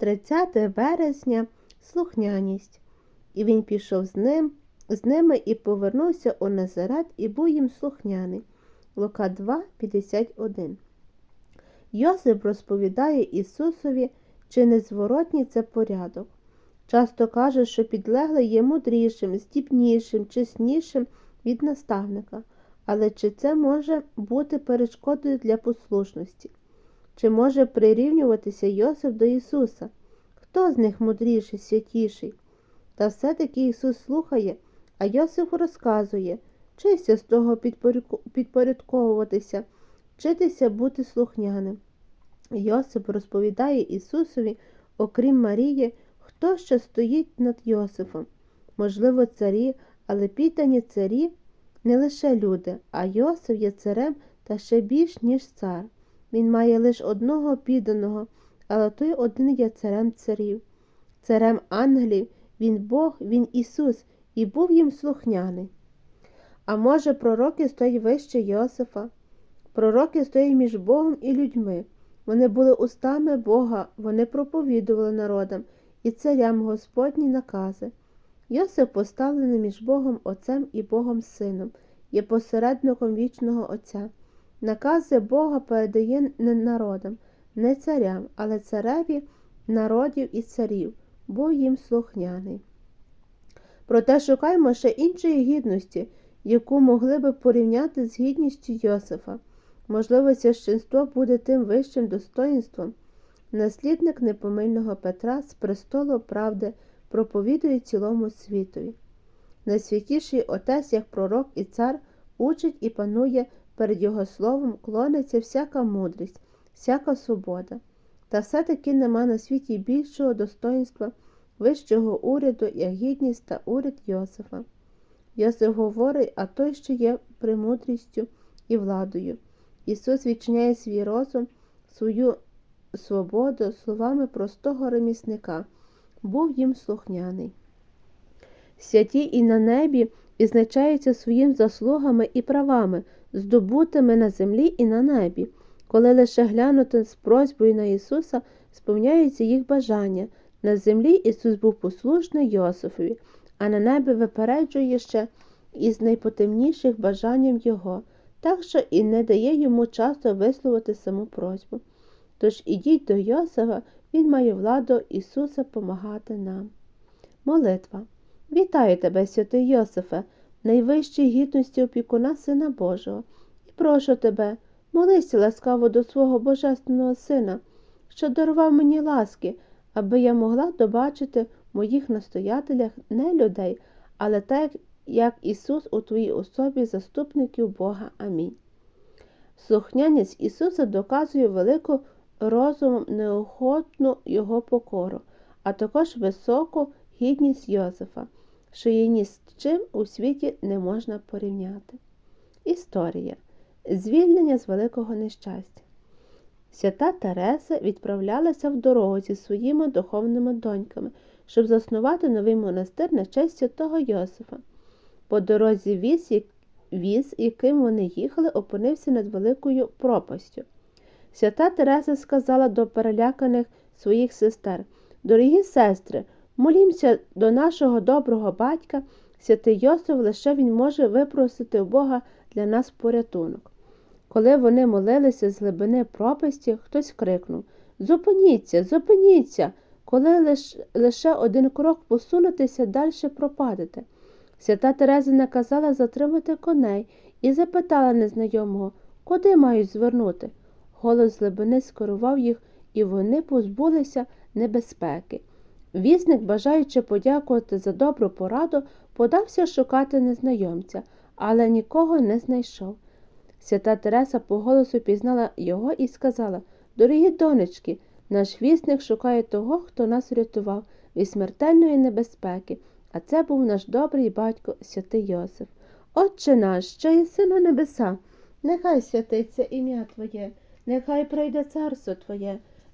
30 березня слухняність. І він пішов з ним, з ними і повернувся у Назарет і був їм слухняний. Лука 2, 51. Йосип розповідає Ісусові, чи незворотній це порядок. Часто каже, що підлеглий є мудрішим, здібнішим, чеснішим від наставника. Але чи це може бути перешкодою для послушності? Чи може прирівнюватися Йосип до Ісуса? Хто з них мудріший, святіший? Та все-таки Ісус слухає, а Йосип розказує, чися з того підпорядковуватися, вчитися бути слухняним. Йосип розповідає Ісусові, окрім Марії, хто ще стоїть над Йосифом. Можливо, царі, але піддані царі не лише люди, а Йосиф є царем та ще більш, ніж цар. Він має лише одного підданого, але той один є царем царів. Царем ангелів, він Бог, він Ісус, і був їм слухняний. А може, пророки стоять вище Йосифа? Пророки стоять між Богом і людьми. Вони були устами Бога, вони проповідували народам і царям Господні накази. Йосип поставлений між Богом Отцем і Богом Сином, є посередником вічного Отця. Накази Бога передає не народам, не царям, але цареві народів і царів, був їм слухняний. Проте шукаємо ще іншої гідності, яку могли би порівняти з гідністю Йосифа. Можливо, священство буде тим вищим достоїнством. Наслідник непомильного Петра з престолу правди проповідує цілому світові. Найсвятіший отець, як пророк і цар, учить і панує перед його словом, клониться всяка мудрість, всяка свобода. Та все-таки нема на світі більшого достоїнства, вищого уряду, як гідність та уряд Йосифа. Йосиф говорить, а той, що є премудрістю і владою. Ісус відчиняє свій розум, свою свободу словами простого ремісника, був їм слухняний. Святі і на небі відзначаються своїм заслугами і правами, здобутими на землі і на небі. Коли лише глянути з просьбою на Ісуса, сповняються їх бажання. На землі Ісус був послушний Йосифові, а на небі випереджує ще із найпотемніших бажанням Його, так що і не дає йому часу висловити саму просьбу. Тож ідіть до Йосифа, він має владу Ісуса помагати нам. Молитва. Вітаю тебе, святий Йосифе, найвищій гідності опікуна Сина Божого, і прошу тебе, молися ласкаво до свого Божественного Сина, що дарував мені ласки, аби я могла добачити в моїх настоятелях не людей, але так, як Ісус у твоїй особі заступників Бога. Амінь. Слухняність Ісуса доказує велику розумом неохотну Його покору, а також високу гідність Йосифа, що її ні з чим у світі не можна порівняти. Історія звільнення з великого нещастя. Свята Тереса відправлялася в дорогу зі своїми духовними доньками, щоб заснувати новий монастир на честь святого Йосифа. По дорозі віз, віз, яким вони їхали, опинився над великою пропастю. Свята Тереса сказала до переляканих своїх сестер Дорогі сестри, молімося до нашого доброго батька, святий Йосиф, лише він може випросити у Бога для нас порятунок. Коли вони молилися з глибини пропасті, хтось крикнув Зупиніться, зупиніться, коли лиш, лише один крок посунутися, далі пропадете. Свята Тереза наказала затримати коней і запитала незнайомого, куди мають звернути. Голос з глибини скерував їх, і вони позбулися небезпеки. Вісник, бажаючи подякувати за добру пораду, подався шукати незнайомця, але нікого не знайшов. Свята Тереса по голосу пізнала його і сказала Дорогі донечки, наш вісник шукає того, хто нас врятував від смертельної небезпеки, а це був наш добрий батько, святий Йосиф. Отче наш, що єси на небеса, нехай святиться ім'я Твоє, нехай прийде царство Твоє,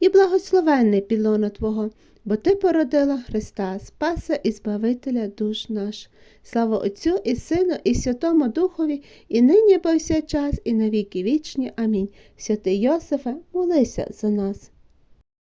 і благословенний пілоно Твого, бо Ти породила Христа, Спаса і Збавителя душ наш. Слава Отцю і Сину, і Святому Духові, і нині повсякчас, і навіки вічні. Амінь. Святий Йосифе, молися за нас.